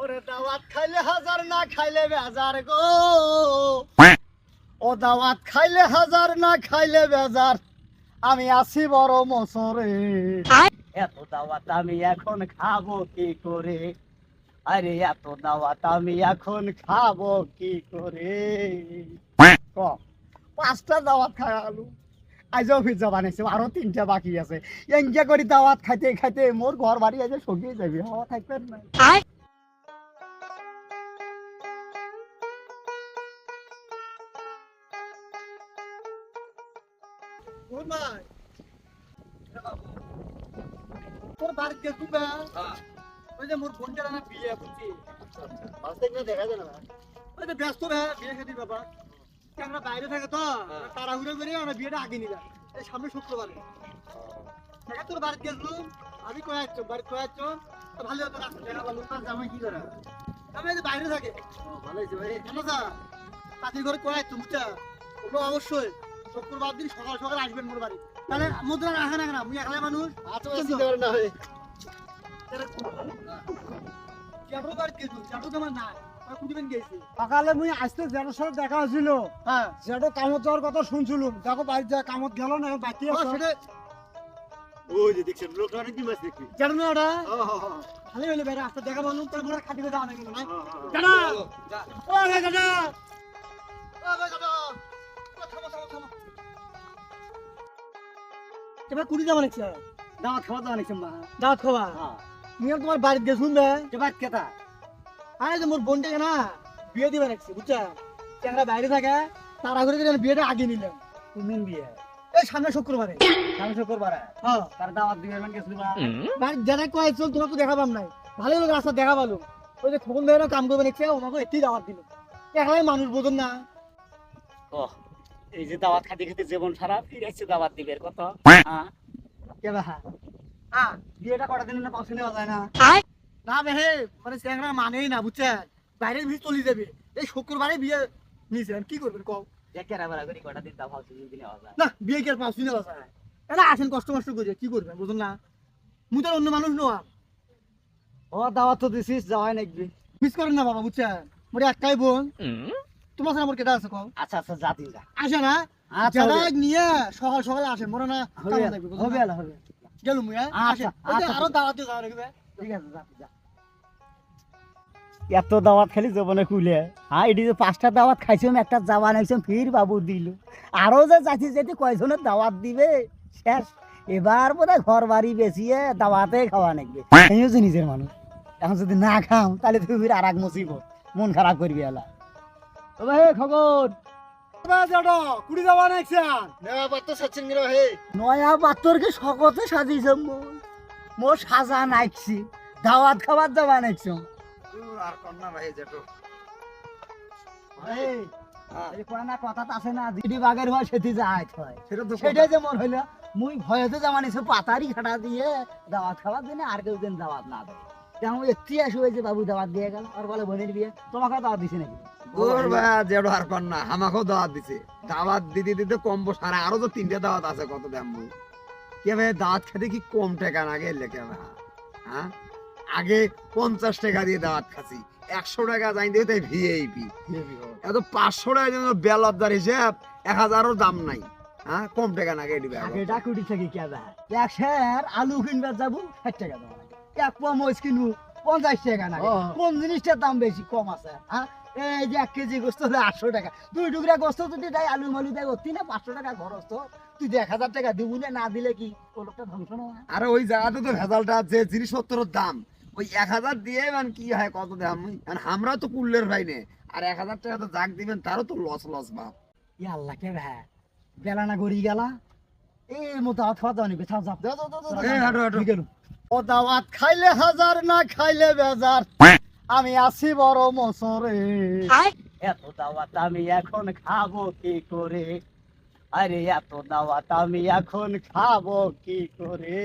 ওরে দাওয়াত খাইলে হাজার না খাইলে বেজার গো। ও দাওয়াত খাইলে হাজার না খাইলে বেজার। আমি আছি বড় মসরে। এত দাওয়াত আমি এখন খাব কি করে? আরে এত দাওয়াত আমি এখন খাব কি করে? ক পাঁচটা দাওয়াত খাওয়ালু আজও পিজ্জা বানাইছে আরও তিনটা বাকি আছে। এঙ্গা করে দাওয়াত খাইতে খাইতে মোর ঘর বাড়ি আজ সঙ্গে যাবি হাওয়া থাকবেন না। তোর বাড়িতে বে ওই যে মোর দেখা যায় ব্যস্ত বে বিয়ে খেতে বাবা আমরা বাইরে থাকে তো তাড়াহুড়ো করে আমরা বিয়েটা আগে নিলাম এই সামনে শুক্রবারে দেখা তোর বাড়িতে গেছলু আমি কয়ে আসছো বাড়ি কয়ে আসছো ভালো দেখা বলুন তার জামাই কি করে আমি এই বাইরে থাকে ভালো হয়েছে ভাই কেন অবশ্যই। শুক্রবার দিন সকাল সকাল আসবেন মোর বাড়ি তাহলে মুদ্রা রাখা না না মুই একলাই মানুষ আচ্ছা চিন্তা করেন না ভাই চাটু বাড়ি গেছু চাটু তোমার না সকালে মুই আসতে জেঠোর সাথে দেখা হয়েছিল হ্যাঁ জেঠো কামত যাওয়ার কথা শুনছিলাম দেখো বাড়ি যা কামত গেল না বাকি আছে ওই যে দেখছেন অনেক মাছ দেখি জানো না ওটা ও, হ, হ, হ। ভালো হইল ভাই রাস্তা দেখা বলুন তার মোড়া খাটি না। জানা ও জানা ও জানা এবার কুড়ি যাওয়া নাকি দাওয়াত খাওয়া দাওয়া মা। দাওয়াত খাওয়া? হ্যাঁ। নিয়ে তোমার বাড়িতে গেছুন বে এবার কেতা? আরে যে মোর বোনটাকে না বিয়ে দিবে রাখছি বুঝছা? ক্যাংরা বাইরে থাকে তারা করে করে বিয়েটা আগে নিলাম। কোনদিন বিয়ে? এই সামনে শুক্রবারে। আমি শুক্রবার? হ্যাঁ। তার দাওয়াত দিবে মানে গেছিল না বাড়ি যারা কয় চল তোমাকে দেখাবাম নাই। ভালো লোক রাস্তা দেখা পালো। ওই যে খোকন ভাইয়েরও কাম করবে দেখছে ওনাকে এতেই দাওয়াত দিল। একলাই মানুষ বোঝেন না। ও এই যে দাওয়াত খাতে খেতে জীবন সারা ফিরেছে দাওয়াত দিবে কত হ্যাঁ কে হ্যাঁ বিয়েটা কটা দিন না পাশে নেওয়া যায় না? না বে হে মানে চ্যাংরা মানেই না বাইরের ভিড় চলে যাবে। এই শুক্রবারে বিয়ে কি করবেন কও? যে কেরা বেড়া কটা দিন দাও ভাবছি দিন নেওয়া যায়। না বিয়ে কি এটা আসেন কষ্ট করে কি করবেন বুঝুন না? মুই তো অন্য মানুষ নোয়া ও দাওয়াত তো দিছিস যাওয়াই নাকি মিস করেন না বাবা বুঝছেন? মোরে একটাই বোন। তোমার সাথে আমার কেটা আছে কও? আচ্ছা আচ্ছা যা আসে না। আচ্ছা যারা নিয়ে সকাল সকালে আসে মনে না হবে হবে না? হবে গেলুম মুই, হ্যাঁ? আচ্ছা, আচ্ছা, আরও যাওয়া লাগবে ঠিক আছে জাতি যা। এত দাওয়াত খালি জীবনে খুলে হ্যাঁ এটি যে পাঁচটা দাওয়াত খাইছিলাম একটা যাওয়া নাইছিলাম ফির বাবু দিল। আরও যে যাচ্ছি যেটি কয়জনের দাওয়াত দিবে শেষ। এবার বোধ ঘর বাড়ি বেশিয়ে দাওয়াতে খাওয়া নাকবে আমিও যে নিজের মানুষ। এখন যদি না খাও তাহলে তুমি আর এক মুসিবত। মন খারাপ করবি এলা কুড়ি যাওয়া গেল হে নয়া পাত্রকে সকতে সাজিয়েছে মোর। মোর সাজা নাইছি দাওয়াত খাবার দাওয়া নাইছি। আর কন্যা ভাই জেঠো এই এই কোনা কথা আছে না দিদি বাগের হয় সেটি যায় হয় সেটাই যে মন হইল মুই ভয়তে জামানিছে পাতারি খাটা দিয়ে দাওয়াত খাবার দিনে আর কেউ দিন দাওয়াত না দেয়। তেমন একটি বাবু দাওয়াত দিয়ে গেল আর বলে বোনের বিয়ে তোমাকে দাওয়াত দিছে নাকি? ভাই জেঠো আর কন্যা আমাকেও দাওয়াত দিছে। দাওয়াত দিতে দিতে কম্বো সারা আরও তো তিনটে দাওয়াত আছে কত দাম কে ভাই দাওয়াত খেতে কি কম টাকা না গেলে কে ভাই? হ্যাঁ? আগে পঞ্চাশ টাকা দিয়ে দাওয়াত খাচ্ছি। একশো টাকা যাই দিয়ে তাই ভিআইপি এত পাঁচশো টাকা যেন বেলবদার হিসেব এক হাজারও দাম নাই। হ্যাঁ? কম টাকা না গেলে আগে ডাকুটি থেকে কে দেয় এক শের আলু কিনবার যাব ষাট টাকা দেওয়া লাগে। এক পোয়া মরিচ কিনবো পঞ্চাশ টাকা না। কোন জিনিসটার দাম বেশি? কম আছে। হ্যাঁ? এই যে এক কেজি গোস্ত হলে আটশো টাকা। দুই টুকরা গোস্ত যদি দেয় আলু মালু দেয় অতি না পাঁচশো টাকা খরচ তো। তুই এক হাজার টাকা দিবু না না দিলে কি ও লোকটা ধ্বংস না আরে ওই জায়গাতে তো ভেজালটা আছে জিনিসপত্রের দাম। ওই এক হাজার দিয়ে মানে কি হয় কত দাম আমরা তো কুল্লের ভাই নে। আর এক হাজার টাকা তো যাক দিবেন তারও তো লস লস বাপ। ই আল্লাহ কে ভাই বেলা না গড়ি গেলা? এই মতো হাত খাওয়া ও দাওয়াত খাইলে হাজার না খাইলে বেজার। আমি আছি বড় মসরে। এত দাওয়াত আমি এখন খাব কি করে? আরে এত দাওয়াত আমি এখন খাব কি করে?